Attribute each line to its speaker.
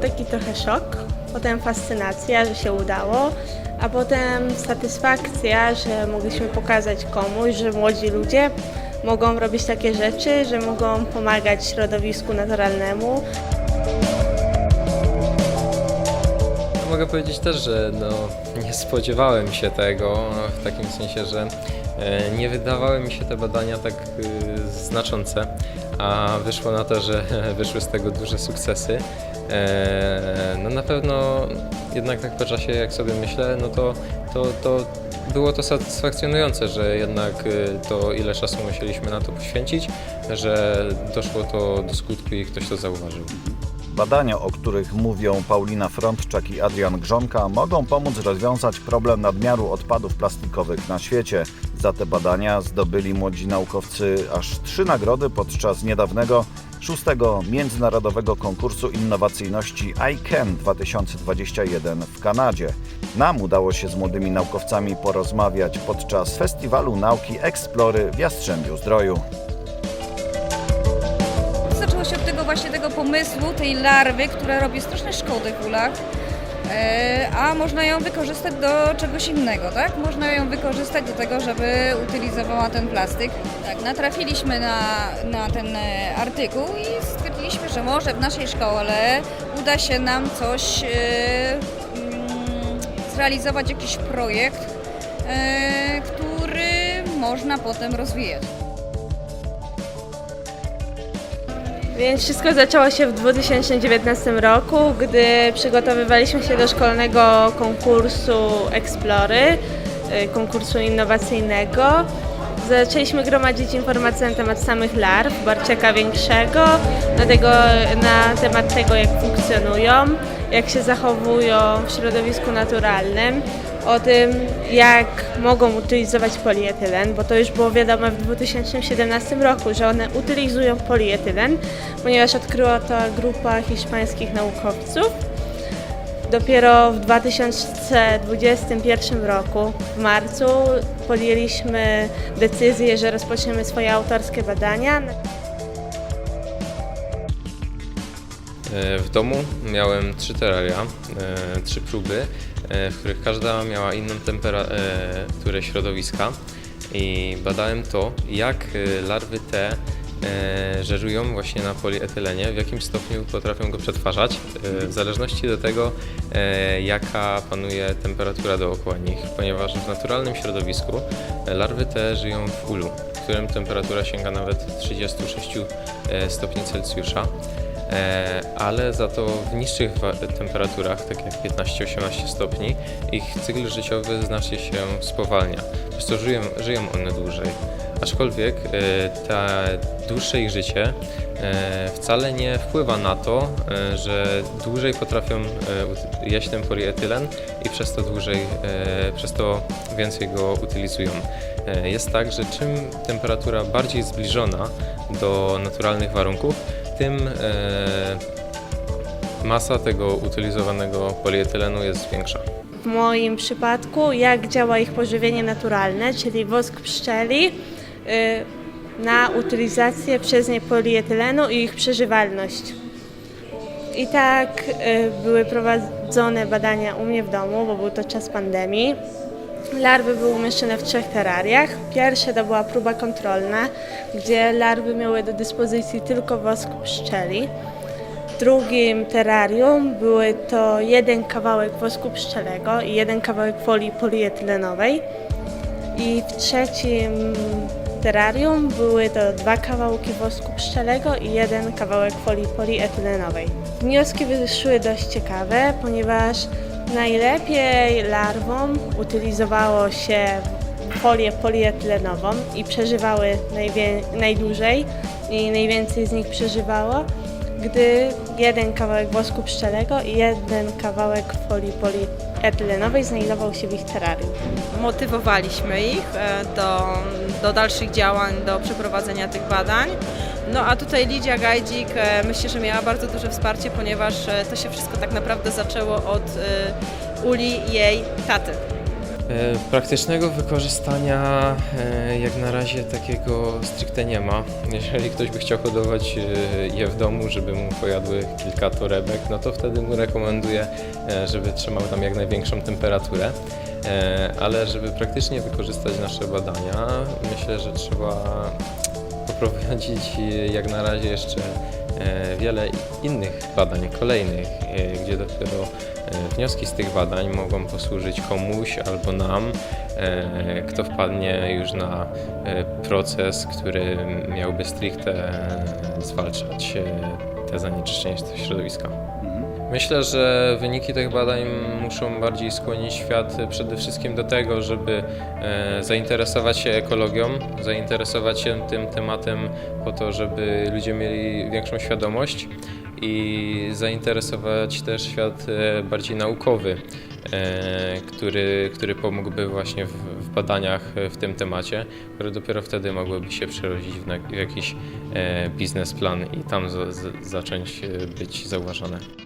Speaker 1: taki trochę szok, potem fascynacja, że się udało, a potem satysfakcja, że mogliśmy pokazać komuś, że młodzi ludzie mogą robić takie rzeczy, że mogą pomagać środowisku naturalnemu.
Speaker 2: Mogę powiedzieć też, że no, nie spodziewałem się tego, w takim sensie, że nie wydawały mi się te badania tak e, znaczące, a wyszło na to, że wyszły z tego duże sukcesy. E, No na pewno jednak tak po czasie, jak sobie myślę, no to, to, to było to satysfakcjonujące, że jednak e, to ile czasu musieliśmy na to poświęcić, że doszło to do skutku i ktoś to zauważył.
Speaker 3: Badania, o których mówią Paulina Frądczak i Adrian Grzonka, mogą pomóc rozwiązać problem nadmiaru odpadów plastikowych na świecie. Za te badania zdobyli młodzi naukowcy aż trzy nagrody podczas niedawnego szóstego międzynarodowego konkursu innowacyjności ICANN 2021 w Kanadzie. Nam udało się z młodymi naukowcami porozmawiać podczas Festiwalu Nauki Eksplory w Jastrzębiu Zdroju.
Speaker 4: Tego właśnie tego pomysłu, tej larwy, która robi straszne szkody w ulach. E, A można ją wykorzystać do czegoś innego, tak? Można ją wykorzystać do tego, żeby utylizowała ten plastik. Tak, natrafiliśmy na, na ten e, artykuł i stwierdziliśmy, że może w naszej szkole uda się nam coś e, mm, zrealizować, jakiś projekt, który można potem rozwijać.
Speaker 1: Więc wszystko zaczęło się w 2019 roku, gdy przygotowywaliśmy się do szkolnego konkursu Explory, y, konkursu innowacyjnego. Zaczęliśmy gromadzić informacje na temat samych larw, barczaka większego, na, tego, na temat tego, jak funkcjonują, jak się zachowują w środowisku naturalnym, o tym, jak mogą utylizować polietylen, bo to już było wiadome w 2017 roku, że one utylizują polietylen, ponieważ odkryła to grupa hiszpańskich naukowców. Dopiero w 2021 roku, w marcu, podjęliśmy decyzję, że rozpoczniemy swoje autorskie badania.
Speaker 2: E, W domu miałem trzy teraria, e, trzy próby, w których każda miała inną temperaturę środowiska i badałem to, jak e, larwy te e, żerują właśnie na polietylenie, w jakim stopniu potrafią go przetwarzać, e, w zależności do tego, e, jaka panuje temperatura dookoła nich, ponieważ w naturalnym środowisku e, larwy te żyją w ulu, w którym temperatura sięga nawet 36 e, stopni Celsjusza. E, ale za to w niższych temperaturach, tak jak 15-18 stopni, ich cykl życiowy znacznie się spowalnia. Przez to żyją, żyją one dłużej. Aczkolwiek e, ta dłuższe ich życie e, wcale nie wpływa na to, że dłużej potrafią jeść ten polietylen i przez to dłużej, przez to więcej go utylizują. Jest tak, że czym temperatura bardziej zbliżona do naturalnych warunków, tym e, masa tego utylizowanego polietylenu jest większa.
Speaker 1: W moim przypadku, jak działa ich pożywienie naturalne, czyli wosk pszczeli y, na utylizację przez nie polietylenu i ich przeżywalność. I tak y, były prowadzone badania u mnie w domu, bo był to czas pandemii. Larwy były umieszczone w trzech terariach. Pierwsze to była próba kontrolna, gdzie larwy miały do dyspozycji tylko wosk pszczeli. W drugim terrarium były to jeden kawałek wosku pszczelego i jeden kawałek folii polietylenowej. I w trzecim terrarium były to dwa kawałki wosku pszczelego i jeden kawałek folii polietylenowej. Wnioski wyszły dość ciekawe, ponieważ najlepiej larwom utylizowało się folię polietylenową i przeżywały najdłużej i najwięcej z nich przeżywało gdy jeden kawałek wosku pszczelego i jeden kawałek folii polietylenowej znajdował się w ich terrarium.
Speaker 5: motywowaliśmy ich e, do, do dalszych działań, do przeprowadzenia tych badań. No a tutaj Lidia Gajdzik e, myślę, że miała bardzo duże wsparcie, ponieważ e, to się wszystko tak naprawdę zaczęło od e, uli jej taty.
Speaker 2: Praktycznego wykorzystania jak na razie takiego stricte nie ma. Jeżeli ktoś by chciał hodować je w domu, żeby mu pojadły kilka torebek, no to wtedy mu rekomenduję, żeby trzymał tam jak największą temperaturę. Ale żeby praktycznie wykorzystać nasze badania, myślę, że trzeba poprowadzić e, jak na razie jeszcze e, wiele innych badań, kolejnych, e, gdzie dopiero wnioski z tych badań mogą posłużyć komuś albo nam, kto wpadnie już na proces, który miałby stricte zwalczać te zanieczyszczenia środowiska. Myślę, że wyniki tych badań muszą bardziej skłonić świat przede wszystkim do tego, żeby e, zainteresować się ekologią, zainteresować się tym tematem po to, żeby ludzie mieli większą świadomość i zainteresować też świat e, bardziej naukowy, e, który, który pomógłby właśnie w, badaniach w tym temacie, które dopiero wtedy mogłyby się przerodzić w, jakiś biznesplan i tam za, za, zacząć być zauważane.